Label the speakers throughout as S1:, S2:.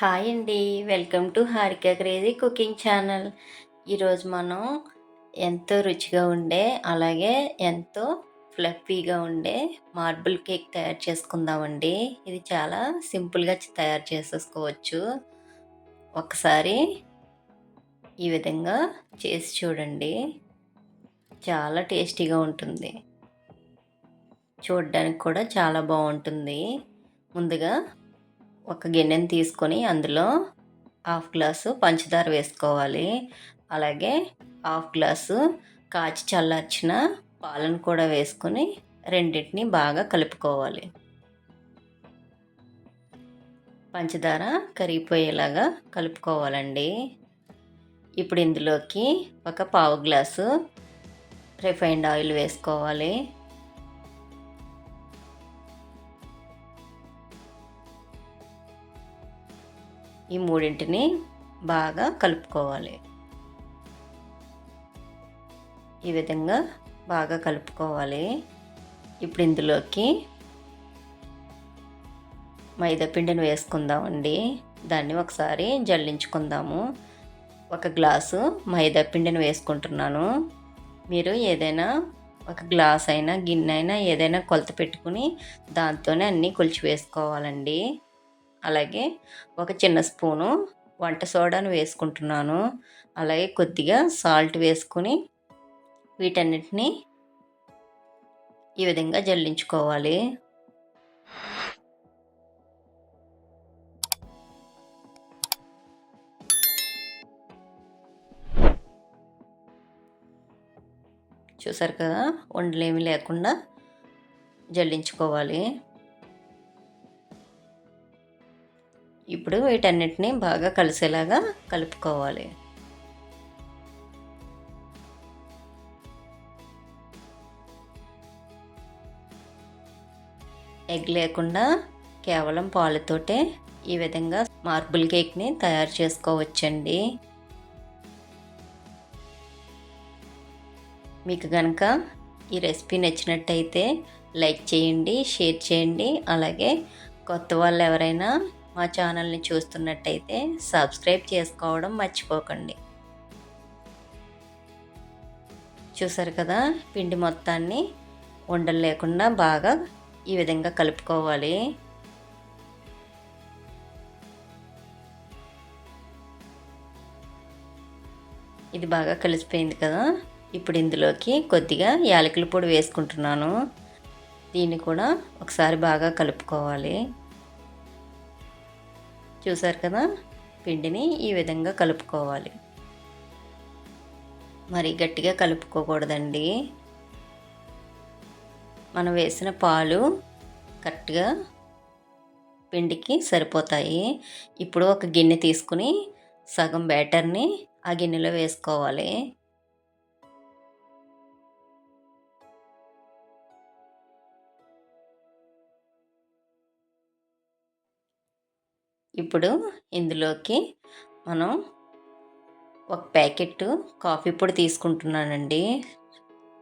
S1: Hi అండి. Welcome to Harika crazy cooking channel. ఈరోజు మనం ఎంతో రుచిగా ఉండే అలాగే ఎంతో ఫ్లఫీగా ఉండే మార్బుల్ కేక్ తయారు చేసుకుందామండి. ఇది చాలా సింపుల్గా తయారు చేసేసుకోవచ్చు. ఒకసారి ఈ విధంగా చేసి చూడండి. చాలా టేస్టీగా ఉంటుంది. చూడడానికి కూడా చాలా బాగుంటుంది. ముందుగా ఒక గిన్నెని తీసుకొని అందులో హాఫ్ గ్లాసు పంచదార వేసుకోవాలి. అలాగే హాఫ్ గ్లాసు కాచి చల్లార్చిన పాలను కూడా వేసుకొని రెండింటిని బాగా కలుపుకోవాలి. పంచదార కరిగిపోయేలాగా కలుపుకోవాలండి. ఇప్పుడు ఇందులోకి ఒక పావు గ్లాసు రిఫైండ్ ఆయిల్ వేసుకోవాలి. ఈ మూడింటిని బాగా కలుపుకోవాలి. ఈ విధంగా బాగా కలుపుకోవాలి. ఇప్పుడు ఇందులోకి మైదా పిండిని వేసుకుందామండి. దాన్ని ఒకసారి జల్లించుకుందాము. ఒక గ్లాసు మైదా పిండిని వేసుకుంటున్నాను. మీరు ఏదైనా ఒక గ్లాస్ అయినా గిన్నె అయినా ఏదైనా కొలత పెట్టుకుని దాంతోనే అన్నీ కొలిచి వేసుకోవాలండి అలాగే ఒక చిన్న స్పూను వంట సోడాను వేసుకుంటున్నాను. అలాగే కొద్దిగా సాల్ట్ వేసుకుని వీటన్నిటిని ఈ విధంగా జల్లించుకోవాలి. చూసారు కదా వండలేమి లేకుండా జల్లించుకోవాలి. ఇప్పుడు వీటన్నిటిని బాగా కలిసేలాగా కలుపుకోవాలి. ఎగ్ లేకుండా కేవలం పాలతోటే ఈ విధంగా మార్బుల్ కేక్ని తయారు చేసుకోవచ్చండి. మీకు కనుక ఈ రెసిపీ నచ్చినట్టయితే లైక్ చేయండి షేర్ చేయండి అలాగే కొత్త వాళ్ళు ఎవరైనా మా ఛానల్ని చూస్తున్నట్టయితే సబ్స్క్రైబ్ చేసుకోవడం మర్చిపోకండి. చూసారు కదా? పిండి మొత్తాన్ని ఉండలు లేకుండా బాగా ఈ విధంగా కలుపుకోవాలి. ఇది బాగా కలిసిపోయింది కదా? ఇప్పుడు ఇందులోకి కొద్దిగా యాలకుల పొడి వేసుకుంటున్నాను. దీన్ని కూడా ఒకసారి బాగా కలుపుకోవాలి. చూసారు కదా? పిండిని ఈ విధంగా కలుపుకోవాలి. మరి గట్టిగా కలుపుకోకూడదండి. మనం వేసిన పాలు కరెక్ట్గా పిండికి సరిపోతాయి. ఇప్పుడు ఒక గిన్నె తీసుకుని సగం బ్యాటర్ని ఆ గిన్నెలో వేసుకోవాలి. ఇప్పుడు ఇందులోకి మనం ఒక ప్యాకెట్ కాఫీ పొడి తీసుకుంటున్నానండి.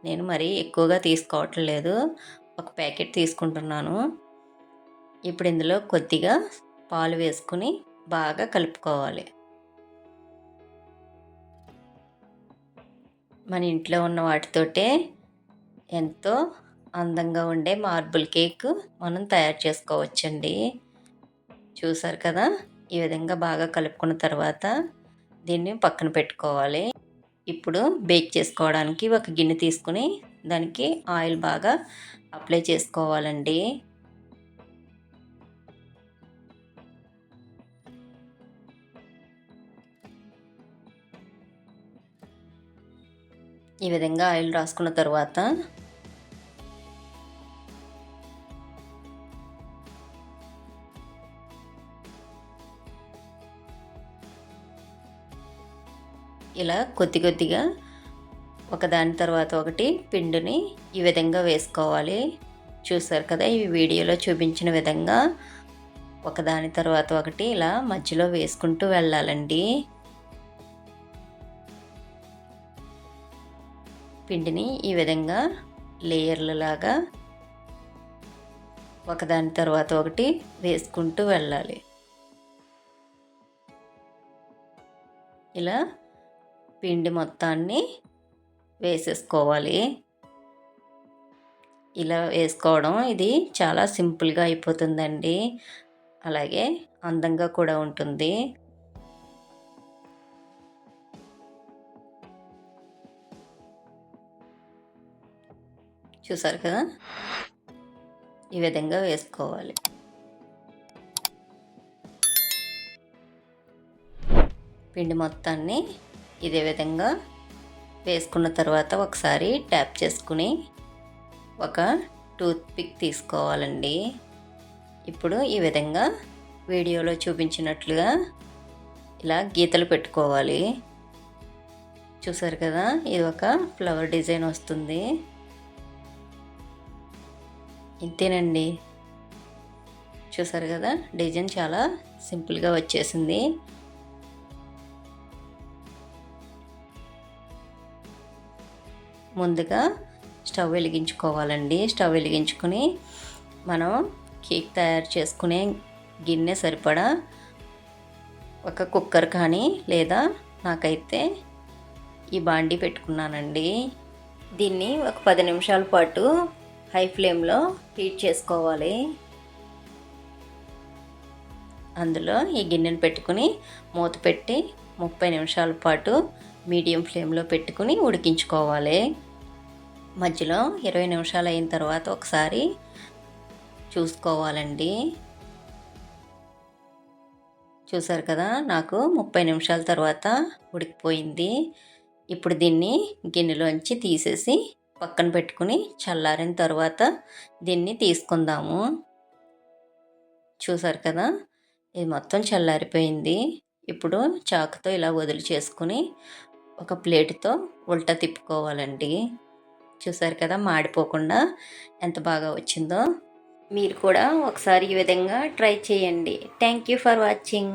S1: నేను మరీ ఎక్కువగా తీసుకోవట్లేదు ఒక ప్యాకెట్ తీసుకుంటున్నాను. ఇప్పుడు ఇందులో కొద్దిగా పాలు వేసుకుని బాగా కలుపుకోవాలి. మన ఇంట్లో ఉన్న వాటితోటే ఎంతో అందంగా ఉండే మార్బుల్ కేక్ మనం తయారు చేసుకోవచ్చండి. చూసారు కదా? ఈ విధంగా బాగా కలుపుకున్న తర్వాత దీన్ని పక్కన పెట్టుకోవాలి. ఇప్పుడు బేక్ చేసుకోవడానికి ఒక గిన్నె తీసుకుని దానికి ఆయిల్ బాగా అప్లై చేసుకోవాలండి. ఈ విధంగా ఆయిల్ రాసుకున్న తర్వాత ఇలా కొద్ది కొద్దిగా ఒకదాని తర్వాత ఒకటి పిండిని ఈ విధంగా వేసుకోవాలి. చూసారు కదా ఈ వీడియోలో చూపించిన విధంగా ఒకదాని తర్వాత ఒకటి ఇలా మధ్యలో వేసుకుంటూ వెళ్ళాలండి. పిండిని ఈ విధంగా లేయర్లలాగా ఒకదాని తర్వాత ఒకటి వేసుకుంటూ వెళ్ళాలి. ఇలా పిండి మొత్తాన్ని వేసేసుకోవాలి. ఇలా వేసుకోవడం ఇది చాలా సింపుల్గా అయిపోతుందండి. అలాగే అందంగా కూడా ఉంటుంది. చూసారు కదా? ఈ విధంగా వేసుకోవాలి. పిండి మొత్తాన్ని ఇదే విధంగా వేసుకున్న తర్వాత ఒకసారి ట్యాప్ చేసుకుని ఒక టూత్ పిక్ తీసుకోవాలండి. ఇప్పుడు ఈ విధంగా వీడియోలో చూపించినట్లుగా ఇలా గీతలు పెట్టుకోవాలి. చూసారు కదా ఇది ఒక ఫ్లవర్ డిజైన్ వస్తుంది. ఇంతేనండి. చూసారు కదా డిజైన్ చాలా సింపుల్గా వచ్చేసింది. ముందుగా స్టవ్ వెలిగించుకోవాలండి. స్టవ్ వెలిగించుకొని మనం కేక్ తయారు చేసుకునే గిన్నె సరిపడా ఒక కుక్కర్ కానీ లేదా నాకైతే ఈ బాండీ పెట్టుకున్నానండి. దీన్ని ఒక పది నిమిషాల పాటు హై ఫ్లేమ్లో హీట్ చేసుకోవాలి. అందులో ఈ గిన్నెను పెట్టుకుని మూత పెట్టి ముప్పై నిమిషాల పాటు మీడియం ఫ్లేమ్లో పెట్టుకుని ఉడికించుకోవాలి. మధ్యలో ఇరవై నిమిషాలు అయిన తర్వాత ఒకసారి చూసుకోవాలండి. చూసారు కదా నాకు ముప్పై నిమిషాల తర్వాత ఉడికిపోయింది. ఇప్పుడు దీన్ని గిన్నెలోంచి తీసేసి పక్కన పెట్టుకుని చల్లారిన తర్వాత దీన్ని తీసుకుందాము. చూసారు కదా ఇది మొత్తం చల్లారిపోయింది. ఇప్పుడు చాకుతో ఇలా వదిలి చేసుకుని ఒక ప్లేట్తో ఉల్టా తిప్పుకోవాలండి. చూసారు కదా మాడిపోకుండా ఎంత బాగా వచ్చిందో. మీరు కూడా ఒకసారి ఈ విధంగా ట్రై చేయండి. Thank you for watching